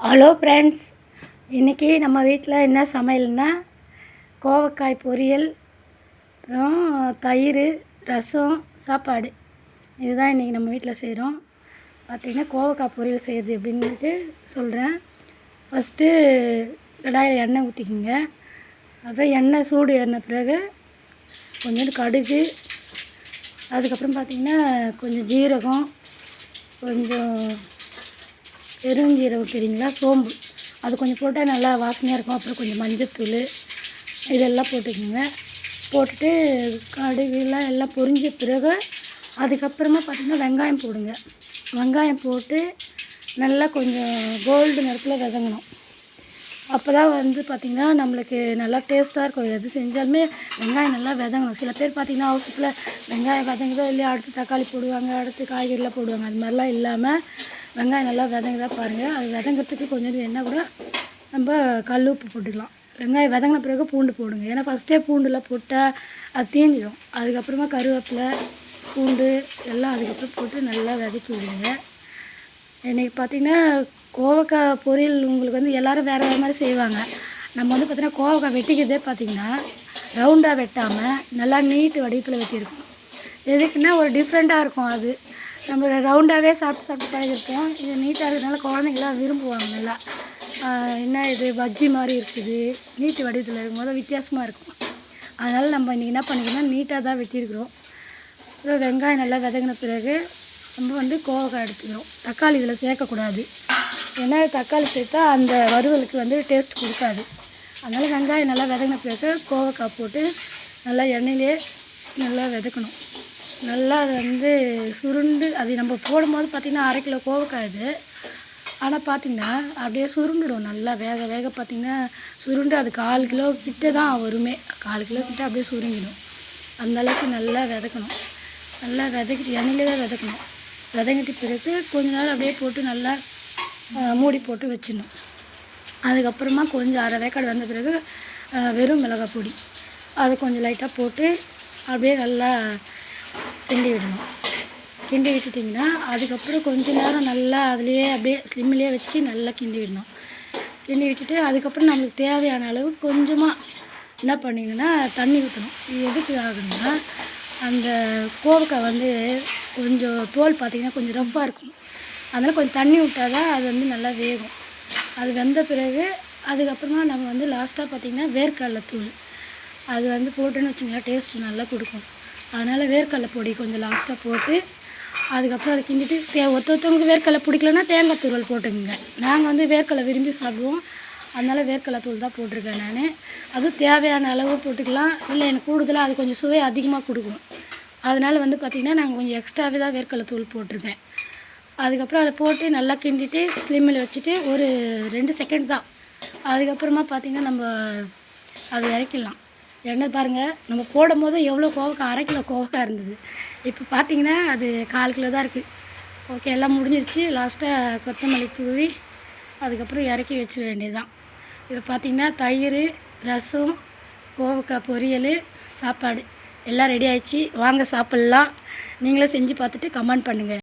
Hello friends இன்றைக்கி நம்ம வீட்டில் என்ன சமையல்னா கோவக்காய் பொரியல் அப்புறம் தயிர் ரசம் சாப்பாடு. இதுதான் இன்றைக்கி நம்ம வீட்டில் செய்கிறோம் பார்த்திங்கன்னா கோவக்காய் பொரியல் செய்யுது அப்படின்ட்டு சொல்கிறேன் ஃபஸ்ட்டு கடாயில் எண்ணெய் ஊற்றிக்கிங்க அப்புறம் எண்ணெய் சூடு ஏறின பிறகு கொஞ்சோண்டு கடுகு அதுக்கப்புறம் பார்த்திங்கன்னா கொஞ்சம் ஜீரகம் கொஞ்சம் பெருஞ்சீரகம் தெரியுங்களா? சோம்பு. அது கொஞ்சம் போட்டால் நல்லா வாசனையாக இருக்கும். அப்புறம் கொஞ்சம் மஞ்சத்தூள் இதெல்லாம் போட்டுக்கோங்க. போட்டுட்டு கடுகுலாம் எல்லாம் பொரிஞ்ச பிறகு அதுக்கப்புறமா பார்த்திங்கன்னா வெங்காயம் போடுங்க. வெங்காயம் போட்டு நல்லா கொஞ்சம் கோல்டு நிறத்தில் விதங்கணும். அப்போ தான் வந்து பார்த்திங்கன்னா நம்மளுக்கு நல்லா டேஸ்ட்டாக இருக்கும். எது செஞ்சாலுமே வெங்காயம் நல்லா விதங்கணும். சில பேர் பார்த்திங்கன்னா அவசரத்தில் வெங்காயம் விதங்குதோ இல்லையா அடுத்து தக்காளி போடுவாங்க அடுத்து காய்கறிலாம் போடுவாங்க. அது மாதிரிலாம் இல்லாமல் வெங்காயம் நல்லா விதங்குதா பாருங்கள் அது வதங்கிறதுக்கு கொஞ்சம் எண்ணெய் கூட நம்ம கல் உப்பு போட்டுக்கலாம். வெங்காயம் விதங்கின பிறகு பூண்டு போடுங்க. ஏன்னா ஃபஸ்ட்டே பூண்டுலாம் போட்டால் அது தீஞ்சிடும் அதுக்கப்புறமா கருவேப்பிலை பூண்டு எல்லாம் அதுக்கப்புறம் போட்டு நல்லா விதக்கி விடுங்க. இன்றைக்கி பார்த்திங்கன்னா கோவக்காய் பொரியல் உங்களுக்கு வந்து எல்லோரும் வேறு வேறு மாதிரி செய்வாங்க. நம்ம வந்து பார்த்திங்கன்னா கோவக்காய் வெட்டிக்கிறதே பார்த்திங்கன்னா ரவுண்டாக வெட்டாமல் நல்லா நீட்டு வடிவத்தில் வெட்டியிருக்கோம். எதுக்குன்னா ஒரு டிஃப்ரெண்ட்டாக இருக்கும் அது. நம்ம ரவுண்டாகவே சாப்பிட்டு சாப்பிட்டு பழகிருப்போம் இது நீட்டாக இருக்கிறதுனால குழந்தைங்களாம் விரும்புவாங்க நல்லா. என்ன இது பஜ்ஜி மாதிரி இருக்குது. நீட்டு வடிவத்தில் இருக்கும்போது வித்தியாசமாக இருக்கும். அதனால் நம்ம இன்றைக்கி என்ன பண்ணிக்கணும் நீட்டாக தான் வெட்டியிருக்கிறோம். அப்புறம் வெங்காயம் நல்லா விதங்கின பிறகு நம்ம வந்து கோவக்காய் எடுத்துக்கிறோம். தக்காளி இதில் சேர்க்கக்கூடாது. ஏன்னா தக்காளி சேர்த்தா அந்த வறுவலுக்கு வந்து டேஸ்ட் கொடுக்காது. அதனால் வெங்காயம் நல்லா விதங்கின பிறகு கோவக்காய் போட்டு நல்லா எண்ணெயிலே நல்லா விதக்கணும். நல்லா அதை வந்து சுருண்டு அது நம்ம போடும்போது பார்த்திங்கன்னா அரை கிலோ கோவக்காய் இது ஆனால் பார்த்திங்கன்னா அப்படியே சுருண்டுடும் நல்லா வேக வேக பார்த்திங்கன்னா சுருண்டு அது கால் கிலோ கிட்ட தான் வருமே. கால் கிலோ கிட்ட அப்படியே சுருங்கிடும். அந்த அளவுக்கு நல்லா விதக்கணும். நல்லா விதக்கிட்டு எண்ணெயிலே தான் விதக்கணும். விதங்கிட்டு பிறகு கொஞ்ச நேரம் அப்படியே போட்டு நல்லா மூடி போட்டு வச்சிடணும். அதுக்கப்புறமா கொஞ்சம் அரை வேக்காடு வந்த பிறகு வெறும் மிளகாய் பொடி. அதை கொஞ்சம் லைட்டாக போட்டு அப்படியே நல்லா கிண்டி விடணும். கிண்டி விட்டுட்டிங்கன்னா அதுக்கப்புறம் கொஞ்ச நேரம் நல்லா அதுலேயே அப்படியே ஸ்லிம்லேயே வச்சு நல்லா கிண்டி விடணும். கிண்டி விட்டுட்டு அதுக்கப்புறம் நம்மளுக்கு தேவையான அளவு கொஞ்சமாக என்ன பண்ணிங்கன்னா தண்ணி ஊற்றணும் இது எதுக்கு ஆகுதுன்னா அந்த கோவக்காய் வந்து கொஞ்சம் தோல் பார்த்திங்கன்னா கொஞ்சம் ரஃப்பாக இருக்கும். அதனால் கொஞ்சம் தண்ணி விட்டால் தான் அது வந்து நல்லா வேகும். அது வெந்த பிறகு அதுக்கப்புறமா நம்ம வந்து லாஸ்ட்டாக பார்த்திங்கன்னா வேர்க்கடலை தூள். அது வந்து போட்டுன்னு வச்சுங்களா டேஸ்ட்டு நல்லா கொடுக்கும். அதனால் வேர்க்கடலை பொடி கொஞ்சம் லாஸ்ட்டாக போட்டு அதுக்கப்புறம் அதை கிண்டிட்டு தே ஒருத்த ஒருத்தவங்களுக்கு வேர்க்கடலை பிடிக்கலன்னா தேங்காய் துருவல் போட்டுக்கோங்க. நாங்கள் வந்து வேர்க்கடலை விரும்பி சாப்பிடுவோம். அதனால் வேர்க்கடலை தூள் தான் போட்டிருக்கேன் நான். அதுவும் தேவையான அளவு போட்டுக்கலாம். இல்லை எனக்கு கூடுதலாக அது கொஞ்சம் சுவை அதிகமாக கொடுக்கும். அதனால் வந்து பார்த்திங்கன்னா நாங்கள் கொஞ்சம் எக்ஸ்ட்ராவே தான் வேர்க்கடலை தூள் போட்டிருக்கேன். அதுக்கப்புறம் அதை போட்டு நல்லா கிண்டிட்டு ஸ்லிம்மில் வச்சுட்டு ஒரு ரெண்டு செகண்ட் தான். அதுக்கப்புறமா பார்த்திங்கன்னா நம்ம அதை இறக்கிடலாம். எண்ணெய் பாருங்கள் நம்ம போடும் போது எவ்வளோ கோவக்காய் அரை கிலோ கோவக்காய் இருந்தது. இப்போ பார்த்தீங்கன்னா அது கால் கிலோ தான் இருக்குது ஓகே எல்லாம் முடிஞ்சிருச்சு. லாஸ்ட்டாக கொத்தமல்லி தூவி அதுக்கப்புறம் இறக்கி வச்சிட வேண்டியதுதான். இப்போ பார்த்திங்கன்னா தயிர் ரசம் கோவக்காய் பொரியல் சாப்பாடு. எல்லாம் ரெடி ஆயிடுச்சு. வாங்க சாப்பிட்லாம். நீங்களும் செஞ்சு பார்த்துட்டு கமெண்ட் பண்ணுங்கள்